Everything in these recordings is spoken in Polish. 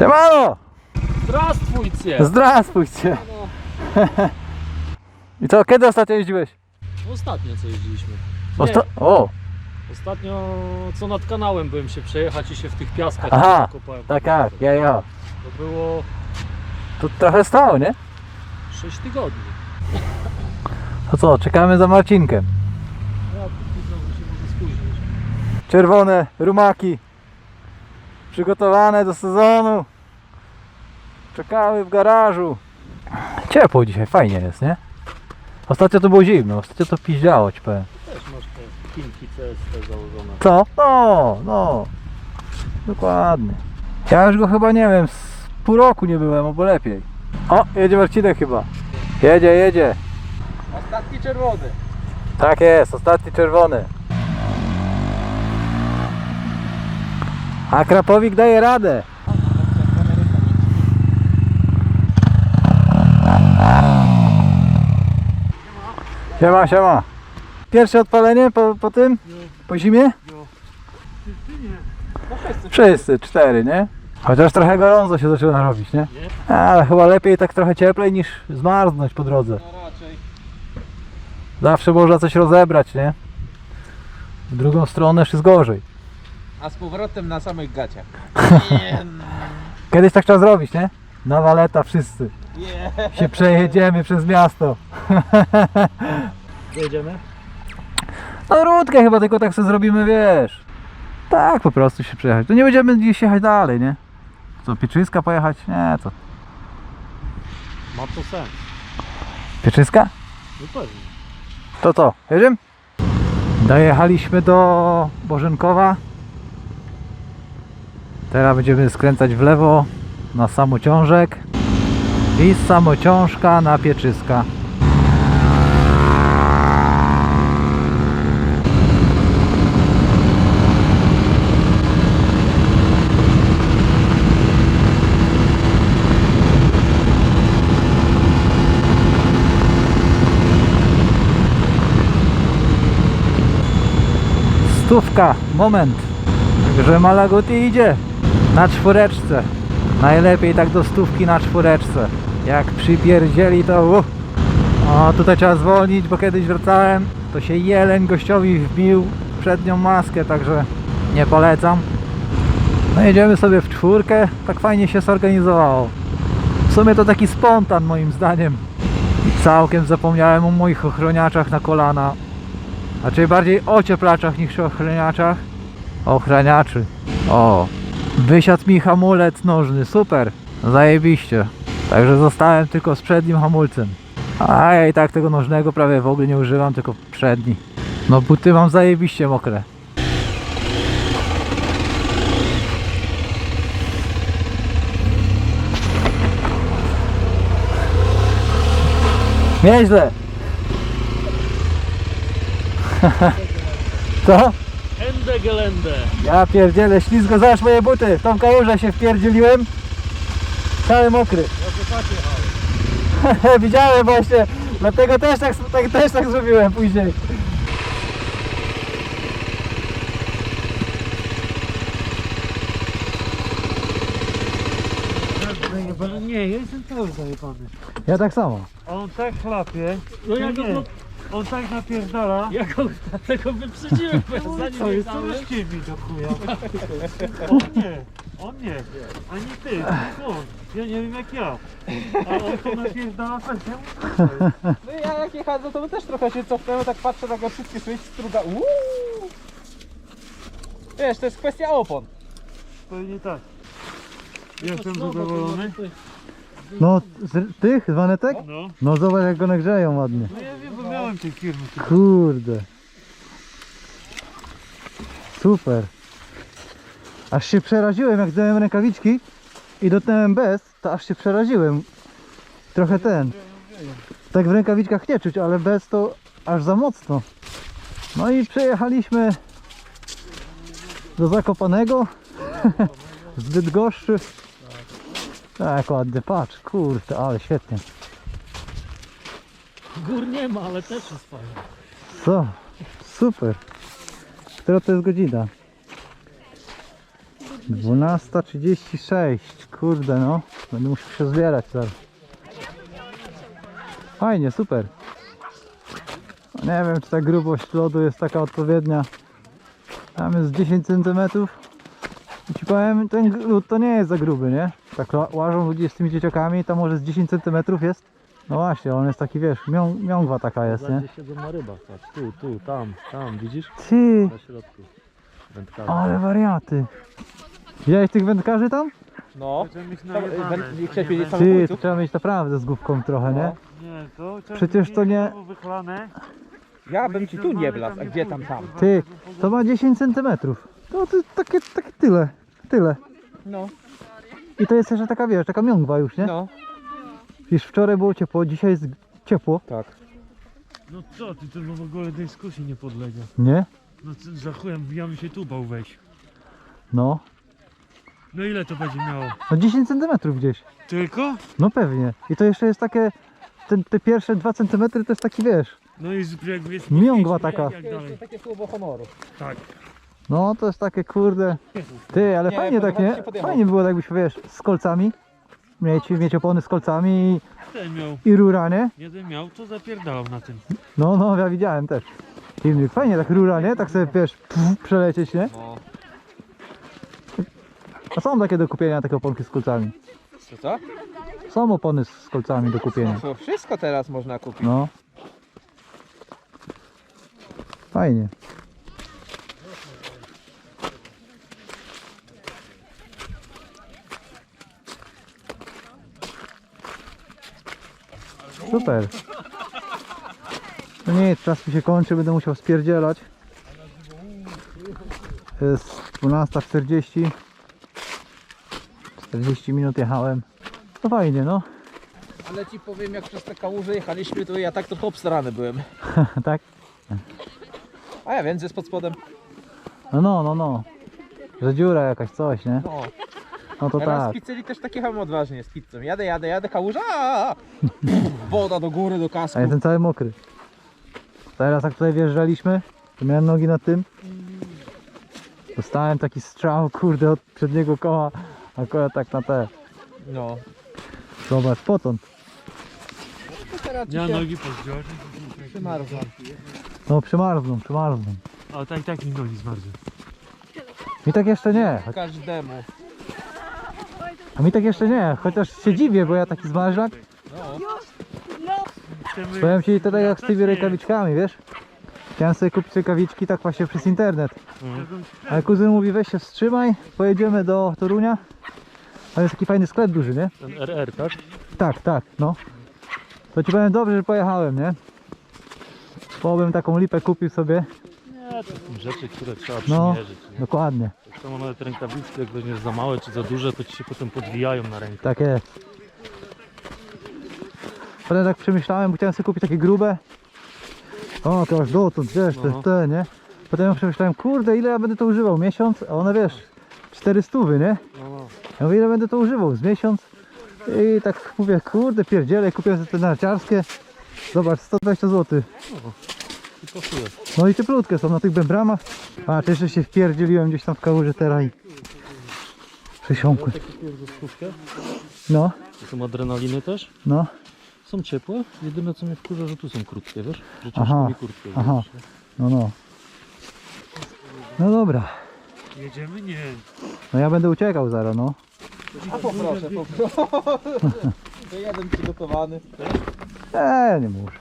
Siemano! Здравствуйте! Zdrastwujcie! I co, kiedy ostatnio jeździłeś? Ostatnio co jeździliśmy. Nie, Osta o, ostatnio co nad kanałem byłem się przejechać i się w tych piaskach Aha, kopałem. tak, tak, ja, ja. To było Tu trochę stało, nie? 6 tygodni. To co, czekamy za Marcinkiem. Ja tu znowu się może spóźnić. Czerwone rumaki. Przygotowane do sezonu. Czekały w garażu. Ciepło dzisiaj, fajnie jest, nie? Ostatnio to było zimno, ostatnio to piździało, ci powiem. Też masz te pinki CST założone. Co? No, no. Dokładnie. Ja już go chyba nie wiem, z pół roku nie byłem, albo lepiej. O, jedzie Marcinek chyba. Jedzie, jedzie. Ostatni czerwony. Tak jest, ostatni czerwony. A Krapowik daje radę. Siema, siema. Pierwsze odpalenie po, po tym? Po zimie? Wszyscy, cztery, nie? Chociaż trochę gorąco się zaczyna robić, nie? Nie? Ale chyba lepiej tak trochę cieplej niż zmarznąć po drodze. No raczej. Zawsze można coś rozebrać, nie? W drugą stronę już jest gorzej. A z powrotem na samych gaciach. Kiedyś tak trzeba zrobić, nie? Na waleta wszyscy. Się przejedziemy przez miasto. Jedziemy? No rutkę chyba tylko tak sobie zrobimy, wiesz. Tak po prostu się przejechać. To nie będziemy gdzieś jechać dalej, nie? Co, Pieczyska pojechać? Nie, co? Ma to sens. Pieczyska? No pewnie. To co, jedziemy? Dojechaliśmy do Bożenkowa. Teraz będziemy skręcać w lewo na samociążek i samociążka na Pieczyska. Stówka, moment. Także Malaguti idzie na czwóreczce. Najlepiej tak do stówki na czwóreczce. Jak przypierdzieli to uh. O, tutaj trzeba zwolnić, bo kiedyś wracałem, to się jeleń gościowi wbił przednią maskę, także nie polecam. No jedziemy sobie w czwórkę, tak fajnie się zorganizowało. W sumie to taki spontan moim zdaniem. I całkiem zapomniałem o moich ochroniaczach na kolana. Raczej bardziej ocieplaczach niż ochraniaczach. Ochraniaczy. O. Wysiadł mi hamulec nożny, super. Zajebiście. Także zostałem tylko z przednim hamulcem. A ja i tak tego nożnego prawie w ogóle nie używam, tylko przedni. No buty mam zajebiście mokre. Nieźle. Co? Ende gelende. Ja pierdzielę, ślizgo, zobacz moje buty. W tą kałużę się wpierdzieliłem. Cały mokry. Widziałem właśnie, dlatego też tak, tak, też tak zrobiłem później. Nie, ja jestem cały zajebany. Ja tak samo. A on tak chlapie. No ja go, On tak napierdala. ja go dlatego wyprzedziłem, bo ja zanim co, jest coraz mi do chuja. On nie, on nie. Ani ty, tylko on. Ja nie wiem jak ja. A on to napierdala tak, ja mówię, No ja jak jechałem, to też trochę się cofnąłem, tak patrzę na go wszystkie słyszy, struga. Uuu. Wiesz, to jest kwestia opon. Pewnie tak. Jestem No, zadowolony. tutaj- No, z tych, zwanetek? No. No zobacz jak one grzeją ładnie. No ja wiem, bo miałem tej firmy. Kurde. Super. Aż się przeraziłem, jak zdjąłem rękawiczki i dotknąłem bez, to aż się przeraziłem. Trochę ten. Tak w rękawiczkach nie czuć, ale bez to aż za mocno. No i przyjechaliśmy do Zakopanego. Zbyt goszczy. Tak, ładnie, patrz, kurde, ale świetnie. Gór nie ma, ale też jest fajnie. Co? Super. Która to jest godzina? 12.36. Kurde no. Będę musiał się zbierać zaraz. Fajnie, super. No Nie wiem czy ta grubość lodu jest taka odpowiednia. Tam jest 10 cm. I ci powiem, ten lód to nie jest za gruby, nie? Tak łażą ludzie z tymi dzieciakami, to może z 10 cm jest. No właśnie, on jest taki, wiesz, mią, miągwa taka jest, nie? Siedzą na rybach, patrz. Tu, tu, tam, tam, widzisz? Ty, Na środku. Wędkarze. ale wariaty. Widziałeś tych wędkarzy tam? No. Chcę mieć najebane. Nie będzie- Ty, to trzeba mieć naprawdę z główką trochę, nie? Nie, to trzeba Przecież to nie- Wychlane. Ja bym ci tu nie wlazł, a gdzie tam tam? Ty, to ma 10 cm. To, to takie, takie tyle, tyle. No, I to jest jeszcze taka, wiesz, taka miągwa już, nie? no. Już wczoraj było ciepło, dzisiaj jest ciepło, Tak. No co ty, to w ogóle dyskusji nie podlega. nie? No co, za chujem ja bym się tu bał wejść. No, No ile to będzie miało? no 10 cm gdzieś. Tylko? No pewnie. I to jeszcze jest takie, te, te pierwsze 2 cm to jest taki, wiesz, No i z- jakby jest Miągła taka. Jak dalej. takie słowo honoru. Tak. no to jest takie kurde. Ty, ale Nie, fajnie tak, podoba mi nie? się podjechał. Fajnie było jakbyś, wiesz, z kolcami. Mieć, mieć opony z kolcami Ten miał, i, i rura, nie? jeden miał, to zapierdalał na tym. No, no, ja widziałem też. Filmik. Fajnie tak rura, nie? Tak sobie, wiesz, pff, przelecieć, nie? No. A są takie do kupienia, takie oponki z kolcami. To co? Są opony z kolcami do kupienia. To wszystko teraz można kupić. No. Fajnie. Super. No nie, czas mi się kończy, będę musiał spierdzielać. Jest 12.40. 40 minut jechałem. No fajnie, no. Ale ci powiem, jak przez te kałuże jechaliśmy, to ja tak trochę obstarany byłem. tak? A ja że jest pod spodem. No, no, no, no. Że dziura jakaś, coś, nie? No. No to Ja raz tak. z pizzeli też tak jechałem odważnie z pizzą. Jadę, jadę, jadę, kałuża. Woda do góry, do kasku. A jestem cały mokry. Teraz jak tutaj wjeżdżaliśmy, to miałem nogi na tym. Dostałem taki strzał, kurde, od przedniego koła. Akurat tak na te. No. Zobacz, potąd. To teraz Ja nogi przymarzą. No przymarzną, przymarzną. A tak i tak mi nogi zmarzły. Mi tak jeszcze nie. Każdemu. A mi tak jeszcze nie. Chociaż się dziwię, bo ja taki zmarzlak. No. Powiem ci tutaj jak z tymi rękawiczkami, wiesz? Chciałem sobie kupić rękawiczki tak właśnie przez internet. Ale kuzyn mówi weź się wstrzymaj, pojedziemy do Torunia. A jest taki fajny sklep duży, nie? Ten RR, tak? Tak, tak, no. To ci powiem dobrze, że pojechałem, nie? Bo bym taką lipę kupił sobie. Nie, to są rzeczy, które trzeba No. przymierzyć. Nie? Dokładnie, Tak samo nawet rękawiczki, jak weźmiesz za małe czy za duże, to ci się potem podwijają na rękę. tak jest. Potem tak przemyślałem, bo chciałem sobie kupić takie grube. O, to aż dotąd, wiesz, te, No. te, nie? Potem przemyślałem, kurde, ile ja będę to używał? Miesiąc? A one, wiesz, 400, nie? No. Ja mówię, ile będę to używał? Z miesiąc? I tak mówię, kurde, pierdzielę, kupiłem sobie te narciarskie. Zobacz, 120 zł. No i cieplutkie są na tych bębramach. A, jeszcze się wpierdzieliłem gdzieś tam w kałuży teraz i przesiąkłem. No, To są adrenaliny też. no, Są ciepłe. Jedyne co mnie wkurza, że tu są krótkie, wiesz? Że Aha, mi kurtkę aha. nie? no, no. No dobra, Jedziemy? Nie. no ja będę uciekał zaraz, no. A poproszę, poproszę. To jeden przygotowany. Eee, nie muszę.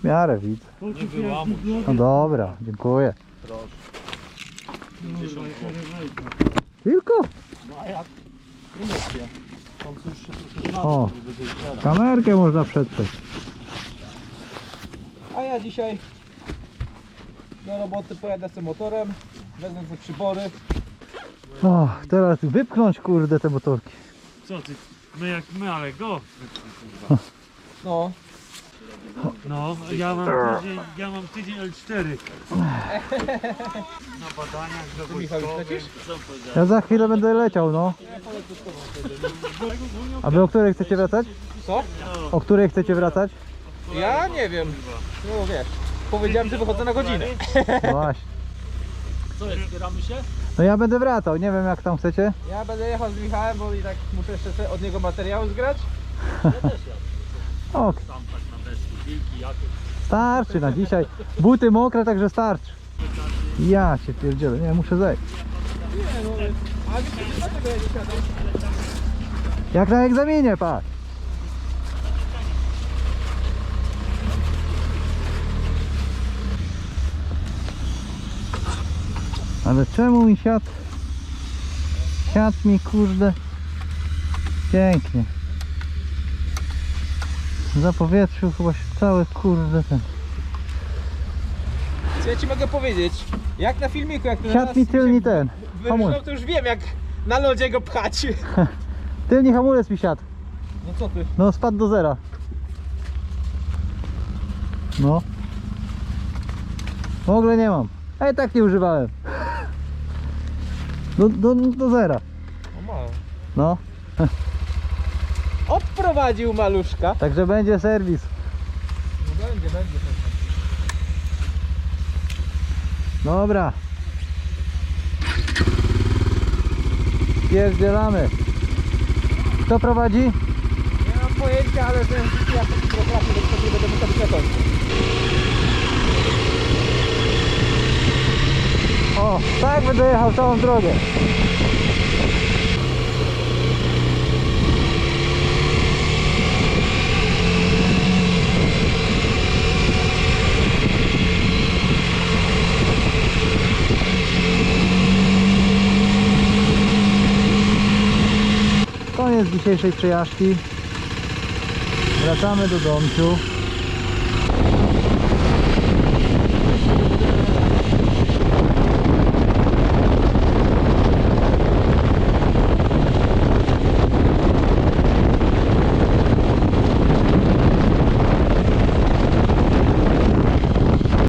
W miarę widzę. Nie wyłamuj. No dobra, dziękuję. Tylko? O, kamerkę można przetrzeć. A ja dzisiaj do roboty pojadę z motorem. Wezmę sobie przybory. O, teraz wypchnąć kurde te motorki. Co ty? My jak my, ale go. No. No, ja mam tydzień, ja mam tydzień L4. Na badaniach do wojskowych. Ja za chwilę będę leciał, no. A wy o której chcecie wracać? Co? O której chcecie wracać? Ja nie wiem. No wiesz. Powiedziałem, że wychodzę na godzinę. No właśnie. Co jest, zbieramy się? No ja będę wracał, nie wiem jak tam chcecie. Ja będę jechał z Michałem, bo i tak muszę jeszcze od niego materiału zgrać. Ja też jadę. O, Tam tak starczy na dzisiaj. Buty mokre, także starczy. Ja cię pierdzielę, nie, muszę zejść. Jak na egzaminie, patrz. Ale czemu mi siadł? Siadł mi kurde. Pięknie. Zapowietrzył chyba się cały kurde ten. Co ja ci mogę powiedzieć? Jak na filmiku, jak ten Siadł raz mi tylni się ten. Hamulec. to już wiem jak na lodzie go pchać. Tylni hamulec mi siadł. No co ty? No spadł do zera. No. W ogóle nie mam. A i tak nie używałem. Do, do, do zera. O mało. No. Odprowadził maluszka. Także będzie serwis. Będzie, będzie. Dobra. Pierdzielamy. Kto prowadzi? Nie mam pojęcia, ale że ja to fotografię, więc sobie będę musiał przekonać. O, tak będę jechał całą drogę. Koniec dzisiejszej przejażdżki. Wracamy do domciu.